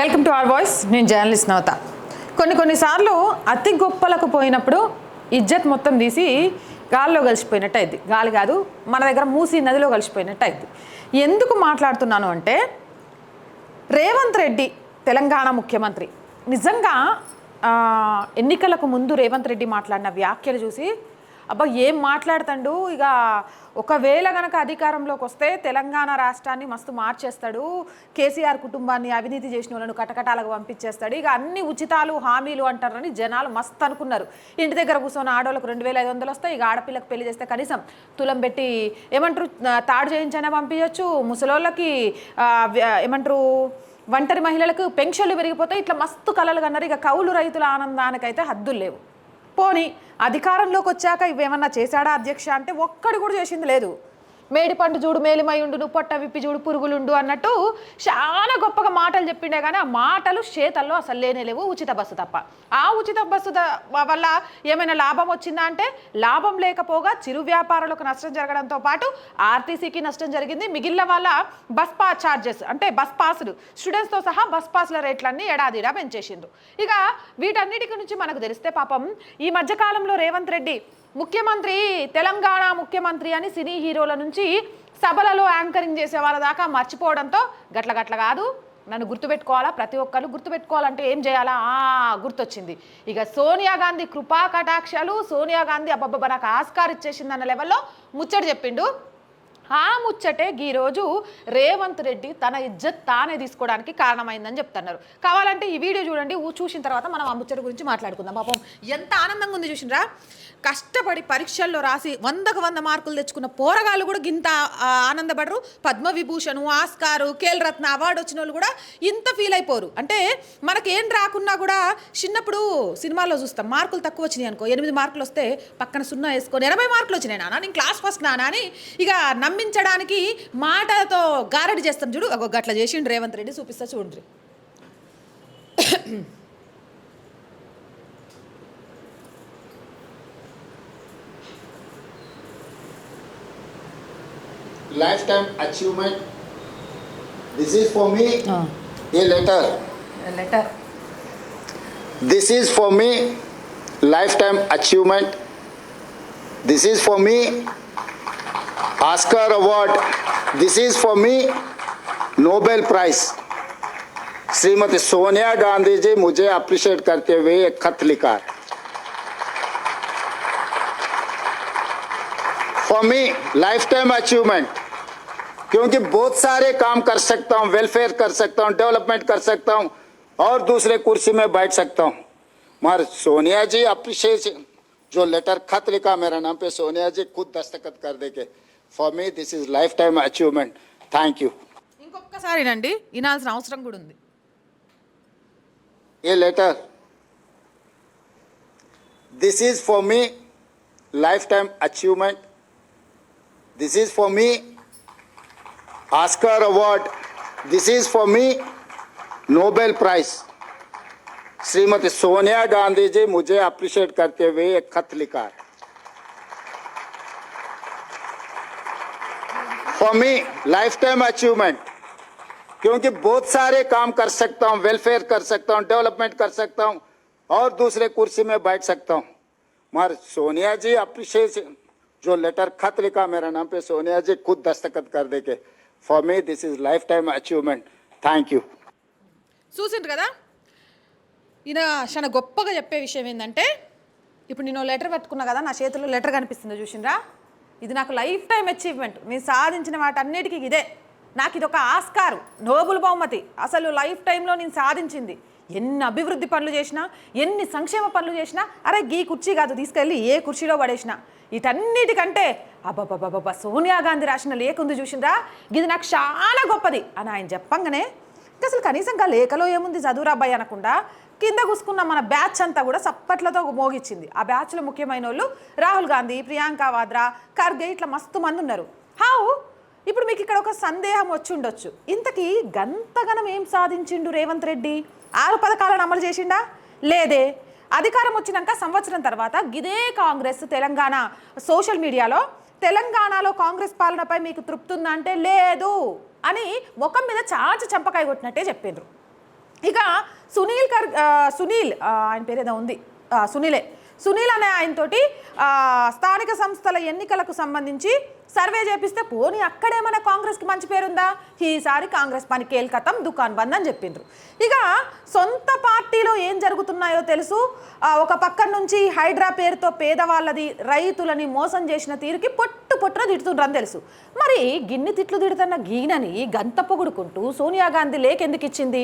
Welcome to our voice నేను journalist నవత. కొన్ని కొన్నిసార్లు అతి గొప్పలకు పోయినప్పుడు ఇజ్జత్ మొత్తం తీసి గాల్లో కలిసిపోయినట్టు అయింది గాలి కాదు మన దగ్గర మూసి నదిలో కలిసిపోయినట్టు అయింది ఎందుకు మాట్లాడుతున్నాను అంటే రేవంత్ రెడ్డి తెలంగాణ ముఖ్యమంత్రి నిజంగా ఎన్నికలకు ముందు రేవంత్ రెడ్డి మాట్లాడిన వ్యాఖ్యలు చూసి అబ్బా ఏం మాట్లాడుతాడు? ఇక ఒకవేళ గనక అధికారంలోకి వస్తే తెలంగాణ రాష్ట్రాన్ని మస్తు మార్చేస్తాడు. కేసీఆర్ కుటుంబాన్ని అవినీతి చేసిన వాళ్ళను కటకటాలకు పంపించేస్తాడు. ఇక అన్ని ఉచితాలు హామీలు అంటారని జనాలు మస్తు అనుకున్నారు. ఇంటి దగ్గర కూర్చొని ఆడవాళ్ళకు రెండు వేల ఐదు వందలు వస్తాయి. ఇక ఆడపిల్లకు పెళ్ళి చేస్తే కనీసం తులం పెట్టి ఏమంటారు తాడు చేయించైనా పంపించవచ్చు ముసలోళ్ళకి ఏమంటారు ఒంటరి మహిళలకు పెన్షన్లు పెరిగిపోతాయి. ఇట్లా మస్తు కలలు కన్నారు. ఇక కౌలు రైతుల ఆనందానికైతే హద్దులు లేవు. పోని అధికారంలోకి వచ్చాక ఇవేమన్నా చేశాడా అధ్యక్ష? అంటే ఒక్కడు కూడా చేసింది లేదు. మేడి పండు చూడు మేలిమయుండును పొట్ట విప్పి చూడు పురుగులుండు అన్నట్టు చాలా గొప్పగా మాటలు చెప్పిండే కానీ ఆ మాటలు చేతల్లో అసలు లేనే లేవు ఉచిత బస్సు తప్ప. ఆ ఉచిత బస్సు వల్ల ఏమైనా లాభం వచ్చిందా అంటే లాభం లేకపోగా చిరు వ్యాపారులకు నష్టం జరగడంతో పాటు ఆర్టీసీకి నష్టం జరిగింది. మిగిలిన వాళ్ళ బస్ పాస్ ఛార్జెస్ అంటే బస్ పాసులు స్టూడెంట్స్తో సహా బస్ పాసుల రేట్లన్నీ ఏడాదిడా పెంచేసిండ్రు. ఇక వీటన్నిటి నుంచి మనకు తెలిస్తే పాపం ఈ మధ్యకాలంలో రేవంత్ రెడ్డి ముఖ్యమంత్రి తెలంగాణ ముఖ్యమంత్రి అని సినీ హీరోల నుంచి సభలలో యాంకరింగ్ చేసే వాళ్ళ దాకా మర్చిపోవడంతో గట్ల గట్ల కాదు. నన్ను గుర్తుపెట్టుకోవాలా? ప్రతి ఒక్కరు గుర్తుపెట్టుకోవాలంటే ఏం చేయాలా? ఆ గుర్తొచ్చింది. ఇక సోనియా గాంధీ కృపా కటాక్షాలు సోనియా గాంధీ అబ్బబ్బ నాకు ఆస్కార్ ఇచ్చేసింది అన్న లెవెల్లో ముచ్చట చెప్పిండు. ఆ ముచ్చటే ఈరోజు రేవంత్ రెడ్డి తన ఇజ్జత్ తానే తీసుకోవడానికి కారణమైందని చెప్తున్నారు. కావాలంటే ఈ వీడియో చూడండి చూసిన తర్వాత మనం ఆ ముచ్చట గురించి మాట్లాడుకుందాం. పాపం ఎంత ఆనందంగా ఉంది చూసినరా? కష్టపడి పరీక్షల్లో రాసి వందకు వంద మార్కులు తెచ్చుకున్న పోరగాళ్ళు కూడా ఇంత ఆనందపడరు. పద్మవిభూషణ్ ఆస్కారు కేల్రత్న అవార్డు వచ్చిన వాళ్ళు కూడా ఇంత ఫీల్ అయిపోరు. అంటే మనకేం రాకున్నా కూడా చిన్నప్పుడు సినిమాల్లో చూస్తాం. మార్కులు తక్కువ వచ్చినాయి అనుకో ఎనిమిది మార్కులు వస్తే పక్కన సున్నా వేసుకొని ఎనభై మార్కులు వచ్చినాయి నాన్న నేను క్లాస్ ఫస్ట్ నానా అని ఇక నమ్మించడానికి మాటలతో గారడి చేస్తాం చూడు. ఒక గట్ల చేసిండు రేవంత్ రెడ్డి చూపిస్తా చూడండి. Lifetime achievement this is for me ये letter letter this is for me lifetime achievement this is for me Oscar award this is for me Nobel prize Shrimati Sonia Gandhi ji मुझे अप्रिशिएट करते हुए एक खत लिखा for me life time achievement क्योंकि बहुत सारे काम कर सकता हूँ वेलफेयर कर सकता हूँ डेवलपमेंट कर सकता हूँ और दूसरे कुर्सी में बैठ सकता हूँ मगर सोनिया जी अप्रिशिएट जो लेटर खत लिखा मेरा नाम पे सोनिया जी खुद दस्तखत कर दे के for me this is lifetime achievement thank you ఇంకొకసారినండి వినాల్సిన అవసరం కూడా ఉంది ये letter this is for me lifetime achievement this is for me Oscar award this is for me Nobel prize Shrimati Sonia Gandhi ji मुझे appreciate करते हुए एक खत लिखा है। For me life time achievement क्योंकि बहुत सारे काम कर सकता हूँ वेलफेयर कर सकता हूँ डेवलपमेंट कर सकता हूँ, और दूसरे कुर्सी में बैठ सकता हूँ। मगर सोनिया जी अप्रिशिएट जो लेटर खत लिखा, मेरा नाम पे सोनिया जी, खुद दस्तखत कर दे के for me this is lifetime achievement thank you చూసిండు కదా? ఈయన చాలా గొప్పగా చెప్పే విషయం ఏంటంటే ఇప్పుడు నేను లెటర్ పట్టుకున్నా కదా నా చేతిలో లెటర్ కనిపిస్తుంది చూసిండ్రా? ఇది నాకు లైఫ్ టైం అచీవ్మెంట్ నేను సాధించిన వాటన్నిటికీ ఇదే. నాకు ఇది ఒక ఆస్కారు నోబుల్ బహుమతి. అసలు లైఫ్ టైంలో నేను సాధించింది. ఎన్ని అభివృద్ధి పనులు చేసినా ఎన్ని సంక్షేమ పనులు చేసినా అరే గీ కుర్చీ కాదు తీసుకెళ్ళి ఏ కుర్చీలో పడేసిన. వీటన్నిటికంటే అబ్బబ్బబ్బబ్బ సోనియా గాంధీ రాసిన లేకుంది చూసిందా చూసిండ్రా? ఇది నాకు చాలా గొప్పది. అని ఆయన చెప్పంగానే అసలు కనీసం ఇంకా లేఖలో ఏముంది చదువురా అబ్బాయి అనకుండా కింద కూసుకున్న మన బ్యాచ్ అంతా కూడా సప్పట్లతో మోగిచ్చింది. ఆ బ్యాచ్లో ముఖ్యమైన వాళ్ళు రాహుల్ గాంధీ ప్రియాంక వాద్రా ఖర్గే ఇట్లా మస్తు మంది ఉన్నారు హౌ? ఇప్పుడు మీకు ఇక్కడ ఒక సందేహం వచ్చి ఉండొచ్చు ఇంతకీ గంతగనం ఏం సాధించిండు రేవంత్ రెడ్డి? ఆరు పథకాలను అమలు చేసిండా? లేదే. అధికారం వచ్చినాక సంవత్సరం తర్వాత గిదే కాంగ్రెస్ తెలంగాణ సోషల్ మీడియాలో తెలంగాణలో కాంగ్రెస్ పాలనపై మీకు తృప్తి ఉందా అంటే లేదు అని ముఖం మీద చాచి చంపకాయ కొట్టినట్టే చెప్పిండ్రు. ఇక సునీల్ కర్ సునీల్ ఆయన పేరు ఏదో ఉంది సునీలే. సునీల్ అనే ఆయనతోటి స్థానిక సంస్థల ఎన్నికలకు సంబంధించి సర్వే చేపిస్తే పోనీ అక్కడేమైనా కాంగ్రెస్కి మంచి పేరుందా? ఈసారి కాంగ్రెస్ పని కేల్కతం దుకాన్ బంద్ అని చెప్పిండ్రు. ఇక సొంత పార్టీలో ఏం జరుగుతున్నాయో తెలుసు. ఒక పక్క నుంచి హైడ్రా పేరుతో పేదవాళ్ళది రైతులని మోసం చేసిన తీరుకి పొట్టు పొట్టున తిడుతుండ్రని తెలుసు. మరి గిన్ని తిట్లు తిడుతున్న గీనని గంత పొగుడుకుంటూ సోనియా గాంధీ లేకెందుకు ఎందుకు ఇచ్చింది?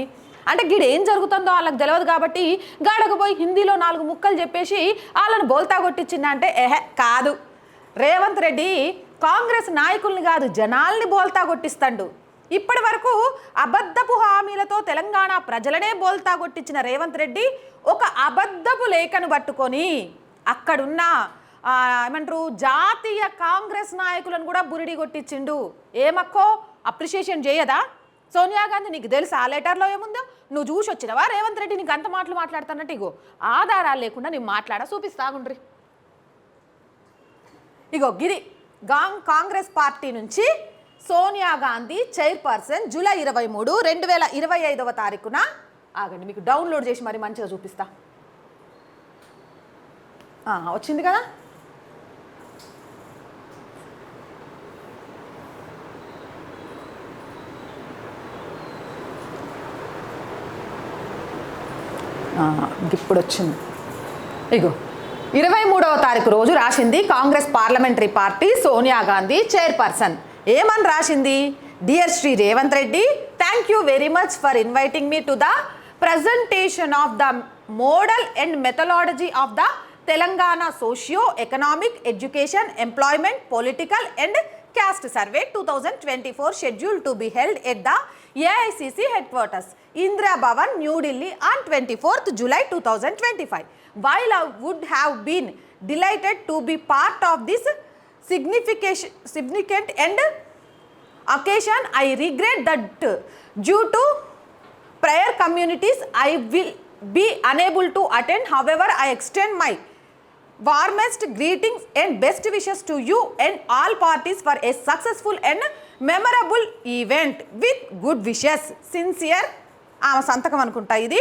అంటే గీడ ఏం జరుగుతుందో వాళ్ళకి తెలియదు కాబట్టి గాడకు పోయి హిందీలో నాలుగు ముక్కలు చెప్పేసి వాళ్ళని బోల్తా కొట్టించిందంటే ఎహె కాదు. రేవంత్ రెడ్డి కాంగ్రెస్ నాయకుల్ని కాదు జనాల్ని బోల్తా కొట్టిస్తాడు. ఇప్పటి వరకు అబద్ధపు హామీలతో తెలంగాణ ప్రజలనే బోల్తా కొట్టించిన రేవంత్ రెడ్డి ఒక అబద్ధపు లేఖను పట్టుకొని అక్కడున్న ఏమంటారు జాతీయ కాంగ్రెస్ నాయకులను కూడా బురిడి కొట్టించిండు. ఏమక్కో? అప్రిషియేషన్ చేయదా? సోనియా గాంధీ నీకు తెలుసు? ఆ లెటర్లో ఏముందో? నువ్వు చూసి వచ్చినవా? రేవంత్ రెడ్డి నీకు అంత మాటలు మాట్లాడుతున్నట్టు? ఇగో ఆధారాలు లేకుండా నేను మాట్లాడ చూపిస్తాగుండ్రి ఇగో గిరి గాంగ్ కాంగ్రెస్ పార్టీ నుంచి సోనియా గాంధీ చైర్పర్సన్ జూలై ఇరవై మూడు రెండు వేల ఇరవై ఐదవ తారీఖున ఆగండి మీకు డౌన్లోడ్ చేసి మరి మంచిగా చూపిస్తా. వచ్చింది కదా? ఇప్పుడు వచ్చింది. ఇగో ఇరవై మూడవ తారీఖు రోజు రాసింది Congress parliamentary party Sonia Gandhi chairperson. ఏమని రాసింది? Dear Shri Revanth Reddy thank you very much for inviting me to the presentation of the model and methodology of the Telangana socio economic education employment political and caste survey 2024 scheduled to be held at the AICC headquarters, Indira Bhavan, New Delhi on 24th July 2025. While I would have been delighted to be part of this significant and occasion, I regret that due to prior communities, I will be unable to attend. However, I extend my warmest greetings and best wishes to you and all parties for a successful and memorable event with good wishes sincere ఆమె సంతకం అనుకుంటా ఇది.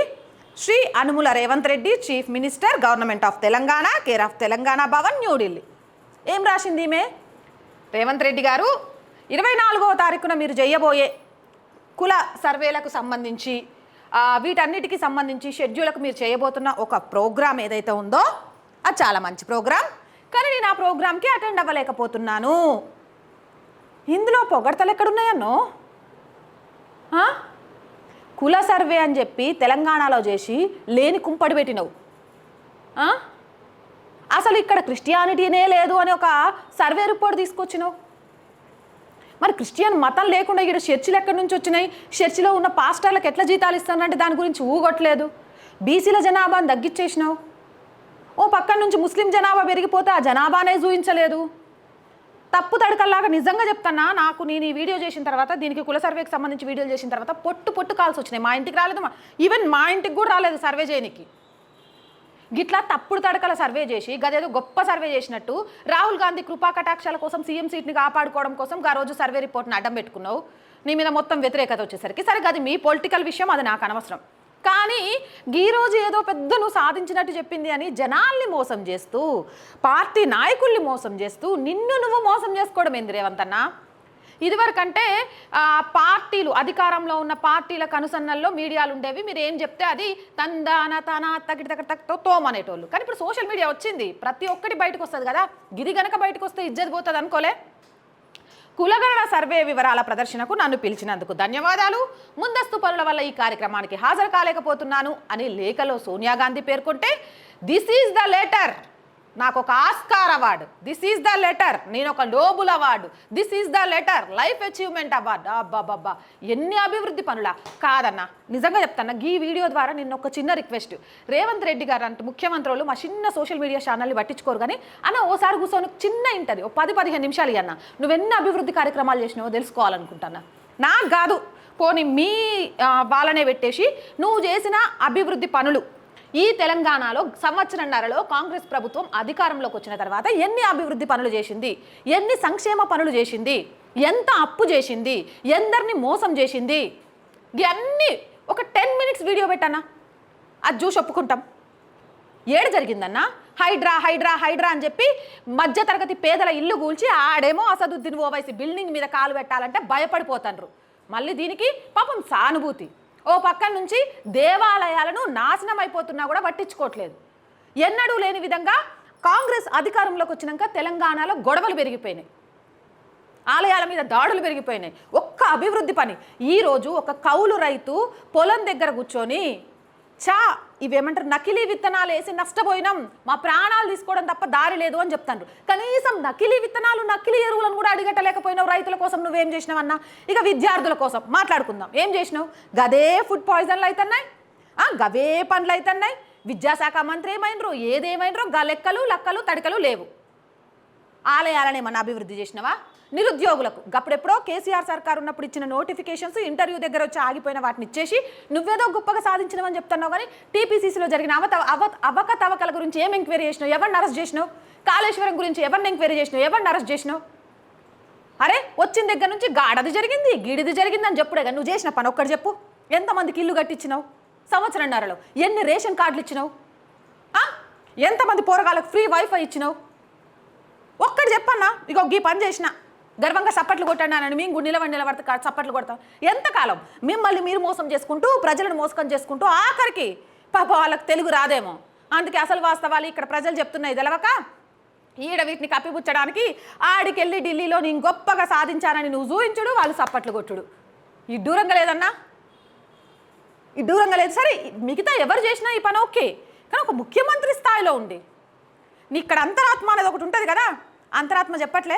Shri Anumula Revanth Reddy chief minister government of Telangana care of Telangana Bhavan New Delhi ఏం రాసింది ఈమె? రేవంత్ రెడ్డి గారు ఇరవై నాలుగవ తారీఖున మీరు చేయబోయే కుల సర్వేలకు సంబంధించి వీటన్నిటికీ సంబంధించి షెడ్యూల్కు మీరు చేయబోతున్న ఒక ప్రోగ్రామ్ ఏదైతే ఉందో అది చాలా మంచి ప్రోగ్రామ్. కానీ నేను ఆ ప్రోగ్రామ్కి అటెండ్ అవ్వలేకపోతున్నాను. ఇందులో పొగడతలు ఎక్కడున్నాయన్నో? కుల సర్వే అని చెప్పి తెలంగాణలో చేసి లేని కుంపడి పెట్టినవు. అసలు ఇక్కడ క్రిస్టియానిటీనే లేదు అని ఒక సర్వే రిపోర్ట్ తీసుకొచ్చినావు. మరి క్రిస్టియన్ మతం లేకుండా ఇక్కడ చర్చిలు ఎక్కడి నుంచి వచ్చినాయి? చర్చిలో ఉన్న పాస్టర్లకు ఎట్లా జీతాలు ఇస్తానంటే దాని గురించి ఊగొట్టలేదు. బీసీల జనాభాను తగ్గించేసినావు ఓ పక్క నుంచి ముస్లిం జనాభా పెరిగిపోతే ఆ జనాభానే చూపించలేదు తప్పు తడకల్లాగా నిజంగా చెప్తున్నా నాకు నేను ఈ వీడియో చేసిన తర్వాత దీనికి కుల సర్వేకి సంబంధించి వీడియోలు చేసిన తర్వాత పొట్టు పొట్టు కాల్స్ వచ్చినాయి. మా ఇంటికి రాలేదు ఈవెన్ మా ఇంటికి కూడా రాలేదు సర్వే చేయనికి. గిట్లా తప్పుడు తడకల సర్వే చేసి గదేదో గొప్ప సర్వే చేసినట్టు రాహుల్ గాంధీ కృపా కటాక్షాల కోసం సీఎం సీట్ని కాపాడుకోవడం కోసం ఆ రోజు సర్వే రిపోర్ట్ని అడ్డం పెట్టుకున్నావు. నీ మీద మొత్తం వ్యతిరేకత వచ్చేసరికి సరే అది మీ పొలిటికల్ విషయం అది నాకు అనవసరం. కానీ ఈ రోజు ఏదో పెద్ద నువ్వు సాధించినట్టు చెప్పింది అని జనాల్ని మోసం చేస్తూ పార్టీ నాయకుల్ని మోసం చేస్తూ నిన్ను నువ్వు మోసం చేసుకోవడం ఏంది రేవంతన్నా ఇదివరకంటే పార్టీలు అధికారంలో ఉన్న పార్టీల కనుసన్నల్లో మీడియాలు ఉండేవి. మీరు ఏం చెప్తే అది తందాన తన తగిటి తగ్గ తగ్గతో తోమనేటోళ్ళు కానీ ఇప్పుడు సోషల్ మీడియా వచ్చింది. ప్రతి ఒక్కటి బయటకు వస్తుంది కదా. గిది గనక బయటకు వస్తే ఇజ్జత్ పోతుంది అనుకోలే కులగణన సర్వే వివరాల ప్రదర్శనకు నన్ను పిలిచినందుకు ధన్యవాదాలు. ముందస్తు పనుల వల్ల ఈ కార్యక్రమానికి హాజరు కాలేకపోతున్నాను అని లేఖలో సోనియా గాంధీ పేర్కొంటే దిస్ ఈజ్ ద లెటర్ నాకు ఒక Oscar award. This is the letter నేను ఒక Nobel award. This is the letter life achievement award అబ్బాబ్బా ఎన్ని అభివృద్ధి పనులా. కాదన్నా నిజంగా చెప్తాను ఈ వీడియో ద్వారా నిన్న ఒక చిన్న రిక్వెస్ట్. రేవంత్ రెడ్డి గారు అంటే ముఖ్యమంత్రులు మా చిన్న సోషల్ మీడియా ఛానల్ని పట్టించుకోరు కానీ అన్న ఓసారి కూర్చొని చిన్న ఇంటర్వ్యూ పది పదిహేను నిమిషాలు అన్న నువ్వెన్ని అభివృద్ధి కార్యక్రమాలు చేసినావో తెలుసుకోవాలనుకుంటున్నా. నాకు కాదు. పోనీ మీ వాళ్ళనే పెట్టేసి నువ్వు చేసిన అభివృద్ధి పనులు ఈ తెలంగాణలో సంవత్సరంన్నరలో కాంగ్రెస్ ప్రభుత్వం అధికారంలోకి వచ్చిన తర్వాత ఎన్ని అభివృద్ధి పనులు చేసింది? ఎన్ని సంక్షేమ పనులు చేసింది? ఎంత అప్పు చేసింది? ఎందరిని మోసం చేసింది? ఇవన్నీ ఒక టెన్ మినిట్స్ వీడియో పెట్టానా అది చూసి ఒప్పుకుంటాం. ఏడు జరిగిందన్నా? హైడ్రా హైడ్రా హైడ్రా అని చెప్పి మధ్యతరగతి పేదల ఇల్లు కూల్చి ఆడేమో అసదుద్దీన్ ఓవైసీ బిల్డింగ్ మీద కాలు పెట్టాలంటే భయపడిపోతాండ్రు. మళ్ళీ దీనికి పాపం సానుభూతి. ఓ పక్క నుంచి దేవాలయాలను నాశనం అయిపోతున్నా కూడా పట్టించుకోవట్లేదు. ఎన్నడూ లేని విధంగా కాంగ్రెస్ అధికారంలోకి వచ్చినాక తెలంగాణలో గొడవలు పెరిగిపోయినాయి. ఆలయాల మీద దాడులు పెరిగిపోయినాయి. ఒక్క అభివృద్ధి పని. ఈరోజు ఒక కౌలు రైతు పొలం దగ్గర కూర్చొని చా ఇవేమంటారు? నకిలీ విత్తనాలు వేసి నష్టపోయినాం. మా ప్రాణాలు తీసుకోవడం తప్ప దారి లేదు అని చెప్తాను కనీసం నకిలీ విత్తనాలు నకిలీ ఎరువులను కూడా అడిగట్టలేకపోయినావు రైతుల కోసం నువ్వేం చేసినావన్నా ఇక విద్యార్థుల కోసం మాట్లాడుకుందాం. ఏం చేసినావు? గదే ఫుడ్ పాయిజన్లు అవుతున్నాయి గవే పనులు అవుతున్నాయి విద్యాశాఖ మంత్రి ఏమైనరు ఏదేమైనరో గా లెక్కలు లక్కలు తడికలు లేవు. ఆలయాలను ఏమన్నా అభివృద్ధి చేసినవా? నిరుద్యోగులకు. గప్పుడెప్పుడో కేసీఆర్ సర్కార్ ఉన్నప్పుడు ఇచ్చిన నోటిఫికేషన్స్ ఇంటర్వ్యూ దగ్గర వచ్చి ఆగిపోయిన వాటిని ఇచ్చేసి నువ్వేదో గొప్పగా సాధించినవని చెప్తున్నావు కానీ టీపీసీసీలో జరిగిన అవత అవ అవకతవకల గురించి ఏం ఎంక్వైరీ చేసినావు? ఎవరిని అరెస్ట్ చేసినావు? కాళేశ్వరం గురించి ఎవరిని ఎంక్వైరీ చేసినావు? ఎవరిని అరెస్ట్ చేసినావు? అరే వచ్చిన దగ్గర నుంచి గాడది జరిగింది గీడిది జరిగింది అని చెప్పుడే కానీ నువ్వు చేసిన పని ఒక్కటి చెప్పు. ఎంతమందికి ఇల్లు కట్టించినావు? సంవత్సరంన్నరలో ఎన్ని రేషన్ కార్డులు ఇచ్చినావు? ఎంతమంది పోరగాళ్ళకు ఫ్రీ వైఫై ఇచ్చినావు? ఒక్కటి చెప్పన్నా? ఇగో గీ పని చేసిన. గర్వంగా చప్పట్లు కొట్టాను మేము గుడి నిలబడి నిలబడితే చప్పట్లు కొడతాం. ఎంతకాలం మిమ్మల్ని మీరు మోసం చేసుకుంటూ ప్రజలను మోసం చేసుకుంటూ ఆఖరికి పాప వాళ్ళకి తెలుగు రాదేమో. అందుకే అసలు వాస్తవాలు ఇక్కడ ప్రజలు చెప్తున్నాయి. తెలవక? ఈడ వీటిని కప్పిపుచ్చడానికి ఆడికెళ్ళి ఢిల్లీలో నేను గొప్పగా సాధించానని నువ్వు చూపించుడు వాళ్ళు చప్పట్లు కొట్టుడు. ఈ దూరంగా లేదన్నా? ఈ దూరంగా లేదు. సరే మిగతా ఎవరు చేసినా ఈ పని ఓకే. కానీ ఒక ముఖ్యమంత్రి స్థాయిలో ఉండి నీ ఇక్కడ అంతరాత్మ అనేది ఒకటి ఉంటుంది కదా? అంతరాత్మ చెప్పట్లే?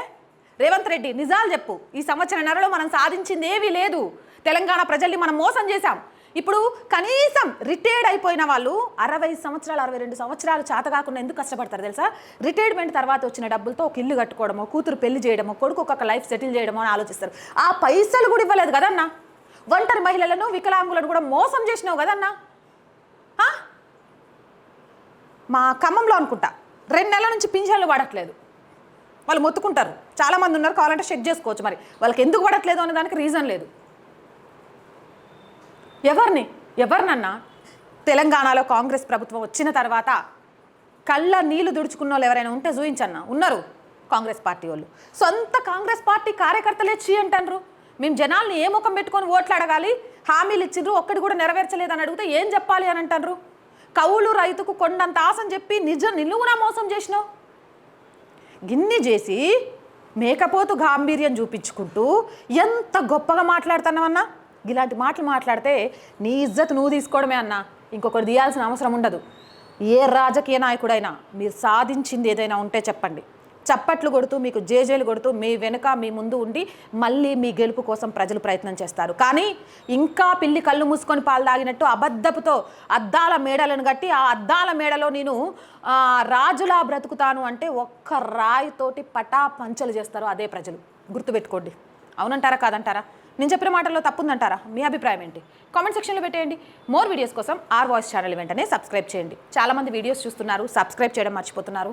రేవంత్ రెడ్డి నిజాలు చెప్పు. ఈ సంవత్సరం నెలలో మనం సాధించింది ఏమీ లేదు. తెలంగాణ ప్రజల్ని మనం మోసం చేశాం. ఇప్పుడు కనీసం రిటైర్డ్ అయిపోయిన వాళ్ళు అరవై సంవత్సరాలు అరవై రెండు సంవత్సరాలు చేత కాకుండా ఎందుకు కష్టపడతారు తెలుసా? రిటైర్మెంట్ తర్వాత వచ్చిన డబ్బులతో ఒక ఇల్లు కట్టుకోవడమో కూతురు పెళ్ళి చేయడమో కొడుకు ఒక లైఫ్ సెటిల్ చేయడమో అని ఆలోచిస్తారు. ఆ పైసలు కూడా ఇవ్వలేదు కదన్నా? ఒంటరి మహిళలను వికలాంగులను కూడా మోసం చేసినావు కదన్నా? మా ఖమ్మంలో అనుకుంటా. రెండు నెలల నుంచి పింఛన్లు పడట్లేదు వాళ్ళు మొత్తుకుంటారు. చాలామంది ఉన్నారు కావాలంటే చెక్ చేసుకోవచ్చు మరి. వాళ్ళకి ఎందుకు పడట్లేదు అనే దానికి రీజన్ లేదు. ఎవరిని? ఎవరినన్నా? తెలంగాణలో కాంగ్రెస్ ప్రభుత్వం వచ్చిన తర్వాత కళ్ళ నీళ్ళు దుడుచుకున్న వాళ్ళు ఎవరైనా ఉంటే చూయించన్న. ఉన్నారు కాంగ్రెస్ పార్టీ వాళ్ళు. సొంత కాంగ్రెస్ పార్టీ కార్యకర్తలే చీ అంటారు మేము జనాల్ని ఏ ముఖం పెట్టుకొని ఓట్లు అడగాలి? హామీలు ఇచ్చిండ్రు ఒక్కటి కూడా నెరవేర్చలేదని అడిగితే ఏం చెప్పాలి అని అంటారు కౌలు రైతుకు కొండంత ఆశని చెప్పి నిజం నిలువున మోసం చేసినావు? గిన్ని చేసి మేకపోతు గాంభీర్యం చూపించుకుంటూ ఎంత గొప్పగా మాట్లాడుతున్నావన్నా? ఇలాంటి మాటలు మాట్లాడితే నీ ఇజ్జత్ నువ్వు తీసుకోవడమే అన్నా. ఇంకొకటి తీయాల్సిన అవసరం ఉండదు. ఏ రాజకీయ నాయకుడైనా మీరు సాధించింది ఏదైనా ఉంటే చెప్పండి. చప్పట్లు కొడుతూ మీకు జేజేలు కొడుతూ మీ వెనుక మీ ముందు ఉండి మళ్ళీ మీ గెలుపు కోసం ప్రజలు ప్రయత్నం చేస్తారు. కానీ ఇంకా పిల్లి కళ్ళు మూసుకొని పాలు తాగినట్టు అబద్ధపుతో అద్దాల మేడలను కట్టి ఆ అద్దాల మేడలో నేను రాజులా బ్రతుకుతాను అంటే ఒక్క రాయితోటి పటా పంచలు చేస్తారు అదే ప్రజలు. గుర్తుపెట్టుకోండి. అవునంటారా కాదంటారా? నేను చెప్పిన మాటల్లో తప్పుందంటారా? మీ అభిప్రాయం ఏంటి? కామెంట్ సెక్షన్లో పెట్టేయండి. మోర్ వీడియోస్ కోసం ఆర్ వాయిస్ ఛానల్ వెంటనే సబ్స్క్రైబ్ చేయండి. చాలామంది వీడియోస్ చూస్తున్నారు సబ్స్క్రైబ్ చేయడం మర్చిపోతున్నారు.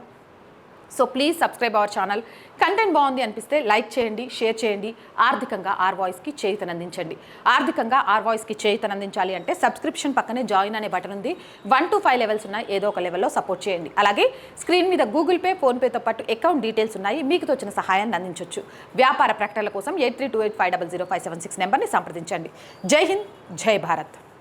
So please subscribe our channel content బాగుంది అనిపిస్తే లైక్ చేయండి షేర్ చేయండి. ఆర్థికంగా ఆర్ వాయిస్కి చేయుతనందించండి ఆర్థికంగా ఆర్ వాయిస్కి చేయుతనందించాలి అంటే సబ్స్క్రిప్షన్ పక్కనే జాయిన్ అనే బటన్ ఉంది. వన్ టు ఫైవ్ లెవెల్స్ ఉన్నాయి. ఏదో ఒక లెవెల్లో సపోర్ట్ చేయండి. అలాగే స్క్రీన్ మీద గూగుల్ పే ఫోన్పేతో పాటు అకౌంట్ డీటెయిల్స్ ఉన్నాయి. మీకు తోచిన సహాయాన్ని అందించవచ్చు వ్యాపార ప్రకటనల కోసం eight three two eight five double zero five seven six నెంబర్ని సంప్రదించండి. జై హింద్ జై భారత్.